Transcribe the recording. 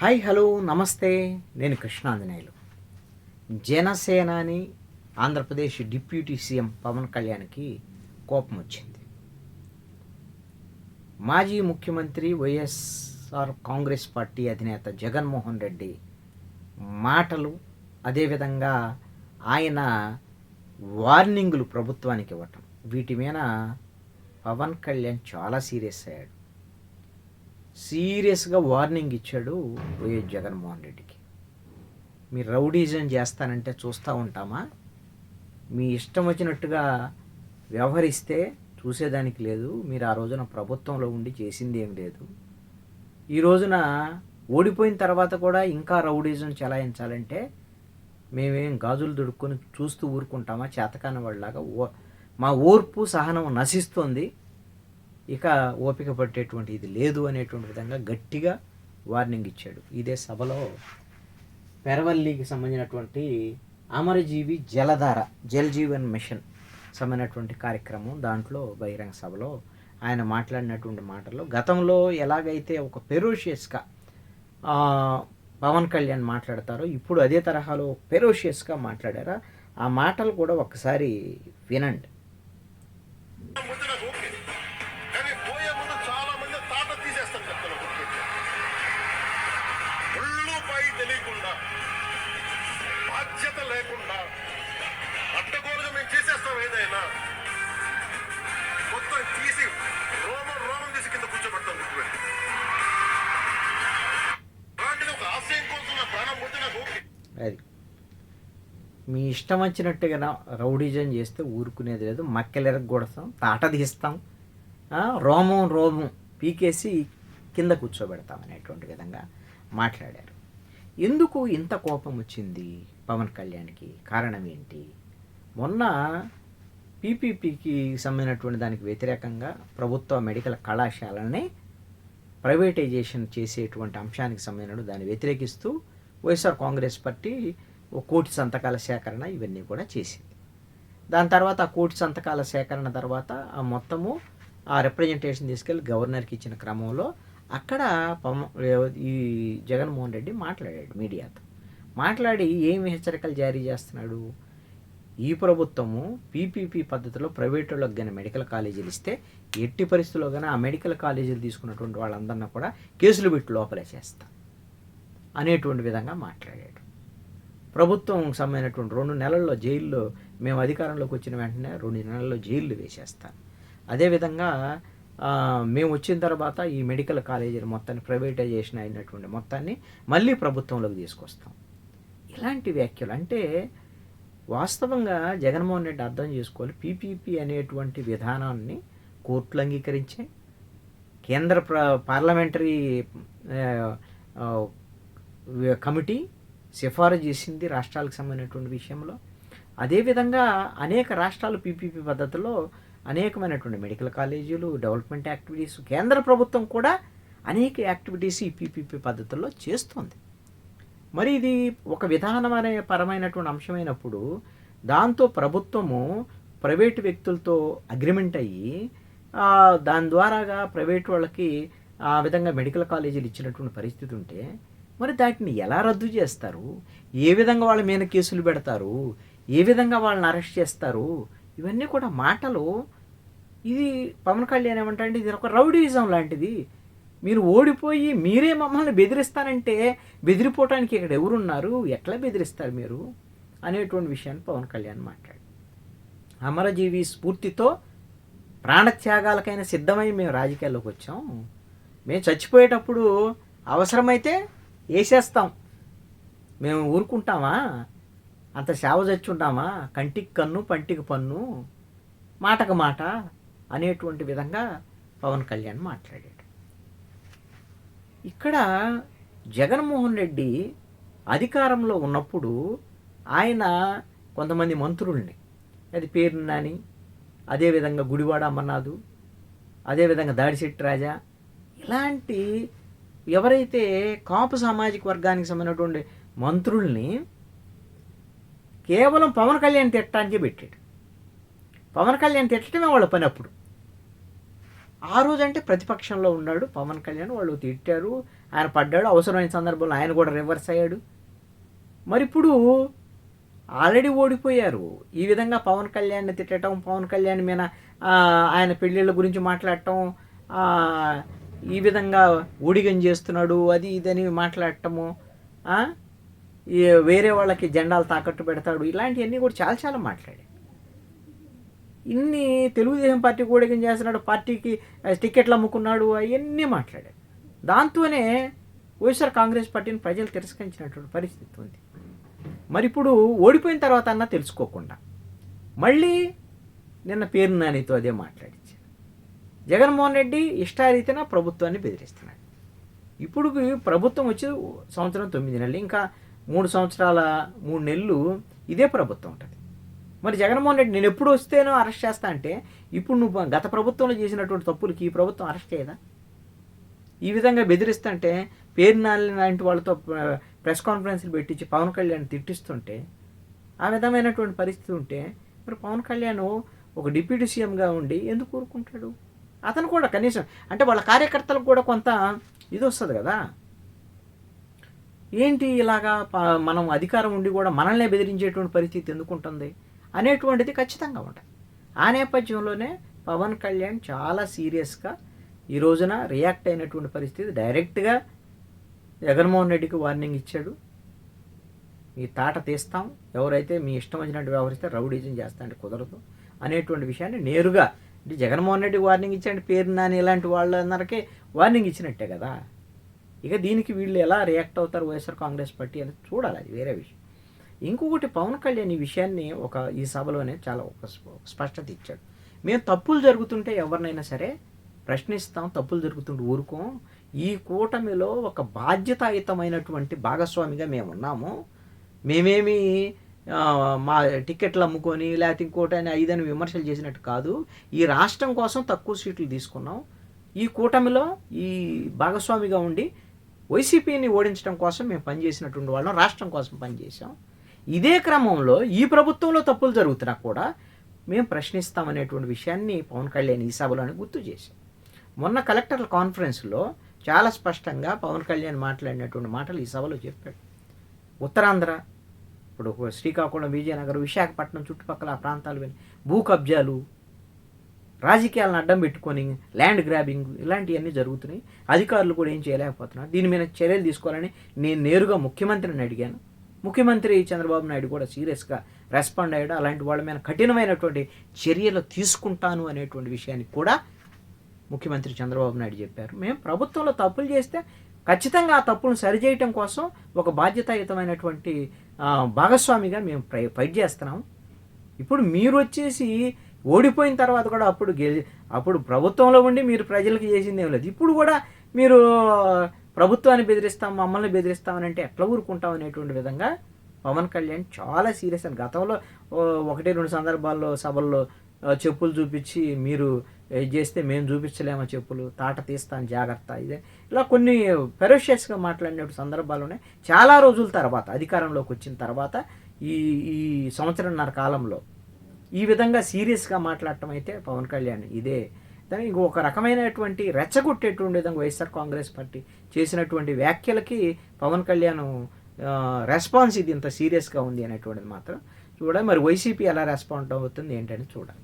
Hi hello నమస్తే. నేను కృష్ణాంజనేయులు. జనసేనాని ఆంధ్రప్రదేశ్ డిప్యూటీ సీఎం పవన్ కళ్యాణ్కి కోపం వచ్చింది. మాజీ ముఖ్యమంత్రి వైఎస్ఆర్ కాంగ్రెస్ పార్టీ అధినేత జగన్మోహన్ రెడ్డి మాటలు అదేవిధంగా ఆయన వార్నింగులు ప్రభుత్వానికి ఇవ్వటం. వీటి మీద పవన్ కళ్యాణ్ చాలా సీరియస్ అయ్యాడు. సీరియస్గా వార్నింగ్ ఇచ్చాడు వైఎస్ జగన్మోహన్ రెడ్డికి. మీరు రౌడీజం చేస్తానంటే చూస్తూ ఉంటామా? మీ ఇష్టం వచ్చినట్టుగా వ్యవహరిస్తే చూసేదానికి లేదు. మీరు ఆ రోజున ప్రభుత్వంలో ఉండి చేసింది ఏం లేదు. ఈ రోజున ఓడిపోయిన తర్వాత కూడా ఇంకా రౌడీజం చెలాయించాలంటే మేమేం గాజులు దుడుక్కొని చూస్తూ ఊరుకుంటామా? చేతకాని వాళ్ళలాగా ఓ మా ఓర్పు సహనం నశిస్తుంది. ఇక ఓపిక పట్టేటువంటి ఇది లేదు అనేటువంటి విధంగా గట్టిగా వార్నింగ్ ఇచ్చాడు. ఇదే సభలో పెరవల్లికి సంబంధించినటువంటి అమరజీవి జలధార జల్ జీవన్ మిషన్ సంబంధించినటువంటి కార్యక్రమం దాంట్లో బహిరంగ సభలో ఆయన మాట్లాడినటువంటి మాటలు గతంలో ఎలాగైతే ఒక పెరోషియస్గా పవన్ కళ్యాణ్ మాట్లాడతారో ఇప్పుడు అదే తరహాలో పెరోషియస్గా మాట్లాడారా? ఆ మాటలు కూడా ఒకసారి వినండి. లేకుండా అడ్డగోలుగా మేము చేసేస్తాం ఏదైనా. మొత్తం తీసి రోమం రోమం తీసి కింద కూర్చోబెడతాం గుర్తుపెట్టి అలాంటిది ఒక ఆశయం కోసం నా ప్రాణం ముందు నాకు ఓకే. అది. మీ ఇష్టం వచ్చినట్టుగా నా రౌడీజం చేస్తే ఊరుకునేది లేదు. మక్కెలెరగొడతాం తాట తీస్తాం. రోమం రోమం పీకేసి కింద కూర్చోబెడతాం అనేటువంటి విధంగా మాట్లాడారు. ఎందుకు ఇంత కోపం వచ్చింది? పవన్ కళ్యాణ్కి కారణం ఏంటి? మొన్న పీపీపీకి సంబంధించినటువంటి దానికి వ్యతిరేకంగా ప్రభుత్వ మెడికల్ కళాశాలని ప్రైవేటైజేషన్ చేసేటువంటి అంశానికి సంబంధించిన దాన్ని వ్యతిరేకిస్తూ వైఎస్ఆర్ కాంగ్రెస్ పార్టీ ఓ కోటి సంతకాల సేకరణ ఇవన్నీ కూడా చేసింది. దాని తర్వాత ఆ కోటి సంతకాల సేకరణ తర్వాత ఆ మొత్తము ఆ రిప్రజెంటేషన్ తీసుకెళ్ళి గవర్నర్కి ఇచ్చిన క్రమంలో అక్కడ పవన్ ఈ జగన్మోహన్ రెడ్డి మాట్లాడాడు మీడియాతో. మాట్లాడి ఏమి హెచ్చరికలు జారీ చేస్తున్నాడు? ఈ ప్రభుత్వము పీపీపీ పద్ధతిలో ప్రైవేట్ వాళ్ళకి కానీ మెడికల్ కాలేజీలు ఇస్తే ఎట్టి పరిస్థితుల్లో కానీ ఆ మెడికల్ కాలేజీలు తీసుకున్నటువంటి వాళ్ళందరినీ కూడా కేసులు పెట్టి లోపలే చేస్తా అనేటువంటి విధంగా మాట్లాడాడు. ప్రభుత్వం సంబంధించినటువంటి రెండు నెలల్లో జైల్లో మేము అధికారంలోకి వచ్చిన వెంటనే రెండు నెలల్లో జైళ్ళు వేసేస్తాను అదేవిధంగా మేము వచ్చిన తర్వాత ఈ మెడికల్ కాలేజీలు మొత్తాన్ని ప్రైవేటైజేషన్ అయినటువంటి మొత్తాన్ని మళ్ళీ ప్రభుత్వంలోకి తీసుకొస్తాం. ఇలాంటి వ్యాఖ్యలు. అంటే వాస్తవంగా జగన్మోహన్ రెడ్డి అర్థం చేసుకోవాలి. పీపీపీ అనేటువంటి విధానాన్ని కోర్టులు అంగీకరించే కేంద్ర ప్ర పార్లమెంటరీ కమిటీ సిఫారసు చేసింది రాష్ట్రాలకు సంబంధించినటువంటి విషయంలో. అదేవిధంగా అనేక రాష్ట్రాలు పీపీపీ పద్ధతిలో అనేకమైనటువంటి మెడికల్ కాలేజీలు డెవలప్మెంట్ యాక్టివిటీస్ కేంద్ర ప్రభుత్వం కూడా అనేక యాక్టివిటీస్ ఈ పీపీపీ పద్ధతుల్లో చేస్తుంది. మరి ఇది ఒక విధానమనే పరమైనటువంటి అంశమైనప్పుడు దాంతో ప్రభుత్వము ప్రైవేటు వ్యక్తులతో అగ్రిమెంట్ అయ్యి దాని ద్వారాగా ప్రైవేట్ వాళ్ళకి ఆ విధంగా మెడికల్ కాలేజీలు ఇచ్చినటువంటి పరిస్థితి ఉంటే మరి దాటిని ఎలా రద్దు చేస్తారు? ఏ విధంగా వాళ్ళ మీద కేసులు పెడతారు? ఏ విధంగా వాళ్ళని అరెస్ట్ చేస్తారు? ఇవన్నీ కూడా మాటలు. ఇది పవన్ కళ్యాణ్ ఏమంటారంటే ఇది ఒక రౌడీజం లాంటిది. మీరు ఓడిపోయి మీరే మమ్మల్ని బెదిరిస్తానంటే బెదిరిపోవటానికి ఇక్కడ ఎవరున్నారు? ఎట్లా బెదిరిస్తారు మీరు? అనేటువంటి విషయాన్ని పవన్ కళ్యాణ్ మాట్లాడు అమరజీవి స్ఫూర్తితో ప్రాణత్యాగాలకైనా సిద్ధమై మేము రాజకీయాల్లోకి వచ్చాం. మేము చచ్చిపోయేటప్పుడు అవసరమైతే వేసేస్తాం. మేము ఊరుకుంటామా? అంత సేవ చచ్చుంటామా? కంటికి కన్ను పంటికి పన్ను మాటకు మాట అనేటువంటి విధంగా పవన్ కళ్యాణ్ మాట్లాడాడు. ఇక్కడ జగన్మోహన్ రెడ్డి అధికారంలో ఉన్నప్పుడు ఆయన కొంతమంది మంత్రుల్ని అది పేరు నాని అదేవిధంగా గుడివాడ అమర్నాథు అదేవిధంగా దాడిశెట్టి రాజా ఇలాంటి ఎవరైతే కాపు సామాజిక వర్గానికి సంబంధించినటువంటి మంత్రుల్ని కేవలం పవన్ కళ్యాణ్ తిట్టడానికి పెట్టాడు. పవన్ కళ్యాణ్ తిట్టడమే వాళ్ళ పని అప్పుడు. ఆ రోజు అంటే ప్రతిపక్షంలో ఉన్నాడు పవన్ కళ్యాణ్. వాళ్ళు తిట్టారు. ఆయన పడ్డాడు. అవసరమైన సందర్భంలో ఆయన కూడా రివర్స్ అయ్యాడు. మరి ఇప్పుడు ఆల్రెడీ ఓడిపోయారు. ఈ విధంగా పవన్ కళ్యాణ్ని తిట్టడం పవన్ కళ్యాణ్ మీద ఆయన పెళ్ళిళ్ళ గురించి మాట్లాడటం ఈ విధంగా ఊడిగం చేస్తున్నాడు అది ఇదని మాట్లాడటము వేరే వాళ్ళకి జెండాలు తాకట్టు పెడతాడు ఇలాంటివన్నీ కూడా చాలా చాలా మాట్లాడారు ఇన్ని తెలుగుదేశం పార్టీ ఊడిగం చేస్తున్నాడు పార్టీకి టికెట్లు అమ్ముకున్నాడు అవన్నీ మాట్లాడాడు. దాంతోనే వైఎస్ఆర్ కాంగ్రెస్ పార్టీని ప్రజలు తిరస్కరించినటువంటి పరిస్థితి ఉంది. మరి ఇప్పుడు ఓడిపోయిన తర్వాత అన్నా తెలుసుకోకుండా మళ్ళీ నిన్న పేరు నానితో అదే మాట్లాడించాను జగన్మోహన్ రెడ్డి ఇష్టారీతిన ప్రభుత్వాన్ని బెదిరిస్తున్నాడు. ఇప్పుడు ప్రభుత్వం వచ్చి సంవత్సరం తొమ్మిది నెలలు ఇంకా మూడు సంవత్సరాల మూడు నెలలు ఇదే ప్రభుత్వం ఉంటుంది. మరి జగన్మోహన్ రెడ్డి నేను ఎప్పుడు వస్తేనో అరెస్ట్ చేస్తా అంటే ఇప్పుడు నువ్వు గత ప్రభుత్వంలో చేసినటువంటి తప్పులకి ఈ ప్రభుత్వం అరెస్ట్ చేయదా? ఈ విధంగా బెదిరిస్తుంటే పేరు లాంటి వాళ్ళతో ప్రెస్ కాన్ఫరెన్స్లు పెట్టించి పవన్ కళ్యాణ్ తిట్టిస్తుంటే ఆ విధమైనటువంటి పరిస్థితి ఉంటే మరి పవన్ కళ్యాణ్ ఒక డిప్యూటీ సీఎంగా ఉండి ఎందుకు కోరుకుంటాడు అతను కూడా కనీసం అంటే వాళ్ళ కార్యకర్తలకు కూడా కొంత ఇది వస్తుంది కదా. ఏంటి ఇలాగా ప- మనం అధికారం ఉండి కూడా మనల్నే బెదిరించేటువంటి పరిస్థితి ఎందుకు ఉంటుంది? అనేటువంటిది ఖచ్చితంగా ఉంటుంది ఆ నేపథ్యంలోనే పవన్ కళ్యాణ్ చాలా సీరియస్గా ఈ రోజున రియాక్ట్ అయినటువంటి పరిస్థితి డైరెక్ట్గా జగన్మోహన్ రెడ్డికి వార్నింగ్ ఇచ్చాడు. ఈ తాట తీస్తాం. ఎవరైతే మీ ఇష్టం వచ్చినట్టు వ్యవహరిస్తే రౌడీజం చేస్తా కుదరదు అనేటువంటి విషయాన్ని నేరుగా అంటే జగన్మోహన్ రెడ్డి వార్నింగ్ ఇచ్చాడు పేరు నాని ఇలాంటి వాళ్ళందరికీ వార్నింగ్ ఇచ్చినట్టే కదా. ఇక దీనికి వీళ్ళు ఎలా రియాక్ట్ అవుతారు వైఎస్ఆర్ కాంగ్రెస్ పార్టీ అనేది చూడాలి. అది వేరే విషయం. ఇంకొకటి పవన్ కళ్యాణ్ ఈ విషయాన్ని ఒక ఈ సభలోనే చాలా ఒక స్పష్టత ఇచ్చాడు. మేము తప్పులు జరుగుతుంటే ఎవరినైనా సరే ప్రశ్నిస్తాం తప్పులు జరుగుతుంటే ఊరుకోం. ఈ కూటమిలో ఒక బాధ్యతాయుతమైనటువంటి భాగస్వామిగా మేము ఉన్నాము. మేమేమి మా టికెట్లు అమ్ముకొని లేకపోతే ఇంకోటి ఐదని విమర్శలు చేసినట్టు కాదు. ఈ రాష్ట్రం కోసం తక్కువ సీట్లు తీసుకున్నాం. ఈ కూటమిలో ఈ భాగస్వామిగా ఉండి వైసీపీని ఓడించడం కోసం మేము పనిచేసినటువంటి వాళ్ళం రాష్ట్రం కోసం పనిచేసాం ఇదే క్రమంలో ఈ ప్రభుత్వంలో తప్పులు జరుగుతున్నా కూడా మేము ప్రశ్నిస్తామనేటువంటి విషయాన్ని పవన్ కళ్యాణ్ ఈ సభలోనే గుర్తు చేశాం మొన్న కలెక్టర్ల కాన్ఫరెన్స్లో చాలా స్పష్టంగా పవన్ కళ్యాణ్ మాట్లాడినటువంటి మాటలు ఈ సభలో చెప్పాడు. ఉత్తరాంధ్ర ఇప్పుడు శ్రీకాకుళం విజయనగరం విశాఖపట్నం చుట్టుపక్కల ఆ ప్రాంతాలు వెళ్ళి భూ కబ్జాలు రాజకీయాలను అడ్డం పెట్టుకొని ల్యాండ్ గ్రాబింగ్ ఇలాంటివన్నీ జరుగుతున్నాయి. అధికారులు కూడా ఏం చేయలేకపోతున్నారు. దీని మీద చర్యలు తీసుకోవాలని నేను నేరుగా ముఖ్యమంత్రిని అడిగాను. ముఖ్యమంత్రి చంద్రబాబు నాయుడు కూడా సీరియస్గా రెస్పాండ్ అయ్యాడు. అలాంటి వాళ్ళ మీద కఠినమైనటువంటి చర్యలు తీసుకుంటాను అనేటువంటి విషయాన్ని కూడా ముఖ్యమంత్రి చంద్రబాబు నాయుడు చెప్పారు. మేము ప్రభుత్వంలో తప్పులు చేస్తే ఖచ్చితంగా ఆ తప్పులను సరిచేయటం కోసం ఒక బాధ్యతాయుతమైనటువంటి భాగస్వామిగా మేము ప్రై- ఫైట్ చేస్తున్నాం ఇప్పుడు మీరు వచ్చేసి ఓడిపోయిన తర్వాత కూడా అప్పుడు గెలి అప్పుడు ప్రభుత్వంలో ఉండి మీరు ప్రజలకు చేసింది ఏం లేదు. ఇప్పుడు కూడా మీరు ప్రభుత్వాన్ని బెదిరిస్తాం మమ్మల్ని బెదిరిస్తామని అంటే ఎట్లా ఊరుకుంటాం అనేటువంటి విధంగా పవన్ కళ్యాణ్ చాలా సీరియస్ అని గతంలో ఒకటి రెండు సందర్భాల్లో సభల్లో చెప్పులు చూపించి మీరు ఇది చేస్తే మేము చూపించలేమో చెప్పులు తాట తీస్తాను జాగ్రత్త ఇదే. ఇలా కొన్ని పెరోషియస్గా మాట్లాడిన సందర్భాలు ఉన్నాయి. చాలా రోజుల తర్వాత అధికారంలోకి వచ్చిన తర్వాత ఈ ఈ సంవత్సరంన్నర కాలంలో ఈ విధంగా సీరియస్గా మాట్లాడటం అయితే పవన్ కళ్యాణ్ ఇదే దానికి ఇంకొక రకమైనటువంటి రెచ్చగొట్టేటువంటి విధంగా వైఎస్ఆర్ కాంగ్రెస్ పార్టీ చేసినటువంటి వ్యాఖ్యలకి పవన్ కళ్యాణ్ రెస్పాన్స్ ఇది ఇంత సీరియస్గా ఉంది అనేటువంటిది మాత్రం. చూడాలి మరి వైసీపీ ఎలా రెస్పాండ్ అవుతుంది ఏంటని చూడాలి.